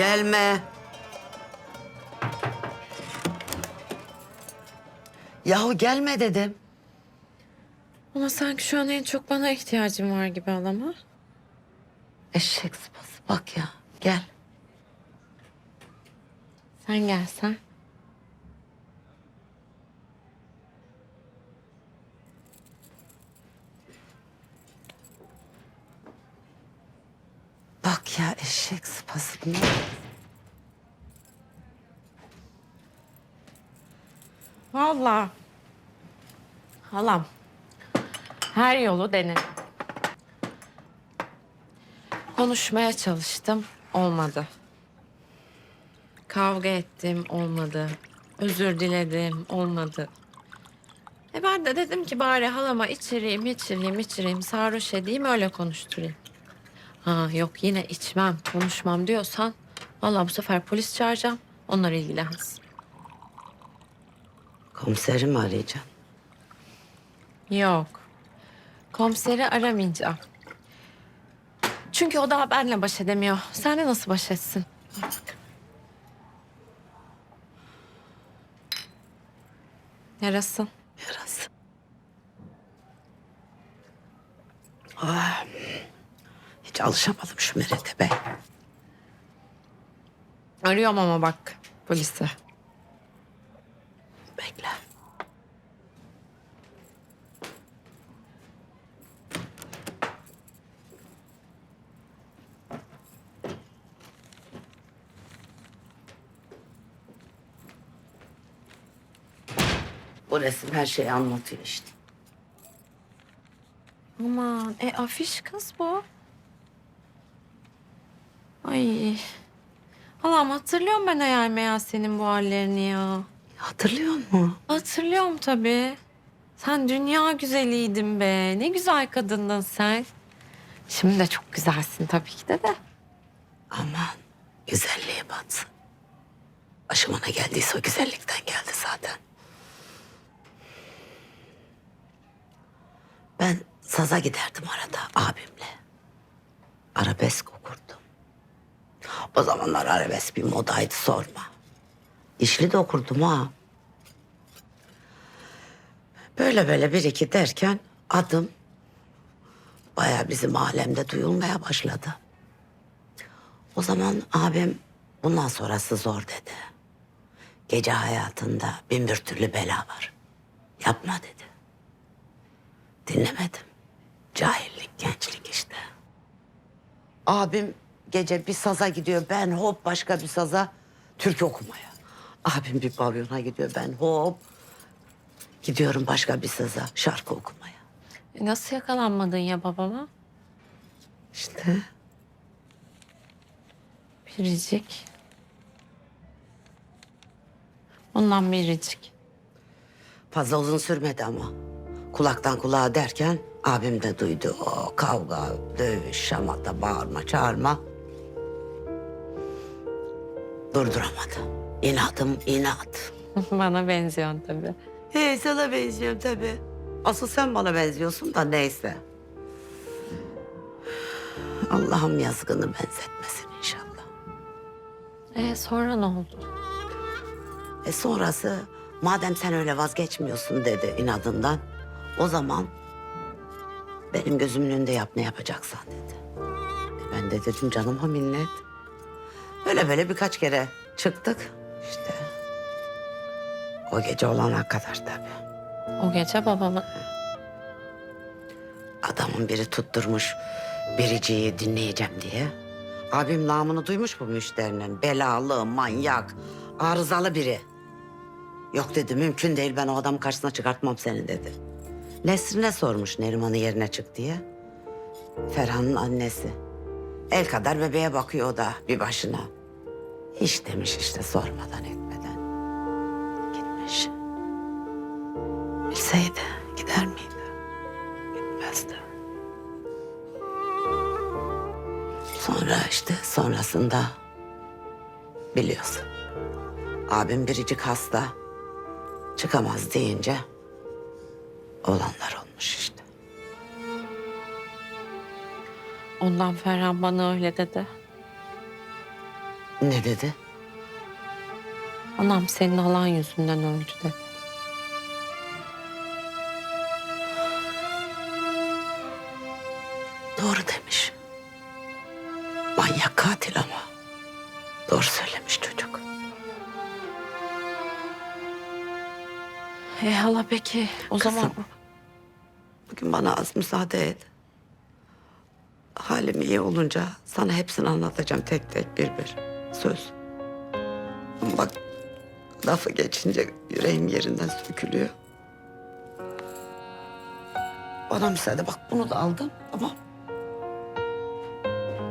Gelme. Yahu gelme dedim. Ama sanki şu an en çok bana ihtiyacım var gibi halama. Eşek sıpası bak ya. Gel. Sen gelsen. Bak ya eşek sıpası. Ne? Vallahi. Halam. Her yolu denedim. Konuşmaya çalıştım. Olmadı. Kavga ettim. Olmadı. Özür diledim. Olmadı. E ben de dedim ki bari halama içireyim, içireyim, içireyim. Sarhoş edeyim öyle konuşturayım. Ha yok yine içmem, konuşmam diyorsan... ...vallahi bu sefer polis çağıracağım. Onlar ilgilensin. Komiseri mi arayacaksın? Yok. Komiseri aramayacağım. Çünkü o daha benimle baş edemiyor. Sen de nasıl baş etsin? Yarasın. Yarası. Ah, hiç alışamadım şu merete be. Arıyorum ama bak polisi. Bekle. Bu resim her şeyi anlatıyor işte. Aman e afiş kız bu. Ay. Halam hatırlıyorum ben hayal meyal senin bu hallerini ya. Hatırlıyor musun? Hatırlıyorum tabii. Sen dünya güzeliydin be. Ne güzel kadındın sen. Şimdi de çok güzelsin tabii ki de de. Aman güzelliğe batsın. Başıma ne geldiyse o güzellikten geldi zaten. Ben saza giderdim arada abimle. Arabesk. O zamanlar arabesk bir modaydı sorma. İşli de okurdum ha. Böyle böyle bir iki derken adım bayağı bizim alemde duyulmaya başladı. O zaman abim bundan sonrası zor dedi. Gece hayatında bin bir türlü bela var. Yapma dedi. Dinlemedim. Cahillik, gençlik işte. Abim gece bir saza gidiyor. Ben hop başka bir saza türkü okumaya. Abim bir pavyona gidiyor. Ben hop gidiyorum başka bir saza şarkı okumaya. E nasıl yakalanmadın ya babama? İşte Biricik. Ondan biricik. Fazla uzun sürmedi ama. Kulaktan kulağa derken abim de duydu. O kavga, dövüş, şamata, bağırma, çağırma. Durduramadı. İnadım inat. Bana benziyorsun tabii. He sana benziyorum tabii. Asıl sen bana benziyorsun da neyse. Allah'ım yazgını benzetmesin inşallah. E sonra ne oldu? E sonrası madem sen öyle vazgeçmiyorsun dedi inadından. O zaman benim gözümün önünde yap ne yapacaksan dedi. E ben de dedim canıma minnet. Böyle böyle birkaç kere çıktık işte. O gece olana kadar tabii. O gece babamı... Adamın biri tutturmuş biriciyi dinleyeceğim diye. Abim namını duymuş bu müşterinin. Belalı, manyak, arızalı biri. Yok dedi mümkün değil ben o adamın karşısına çıkartmam seni dedi. Nesrin'e sormuş Neriman'ı yerine çık diye. Ferhan'ın annesi. El kadar bebeğe bakıyor o da bir başına. Hiç demiş işte sormadan etmeden. Gitmiş. Bilseydi gider miydi? Gitmezdi. Sonra işte sonrasında biliyorsun. Abim biricik hasta. Çıkamaz deyince olanlar olmuş işte. Ondan Ferhan bana öyle dedi. Ne dedi? Anam senin halan yüzünden öldü dedi. Doğru demiş. Manyak katil ama. Doğru söylemiş çocuk. E hala peki o zaman Kızım, Bugün bana az müsaade et. Halim iyi olunca sana hepsini anlatacağım tek tek bir bir. Söz. Bak lafı geçince yüreğim yerinden sökülüyor. Bana müsaade bak bunu da aldım tamam.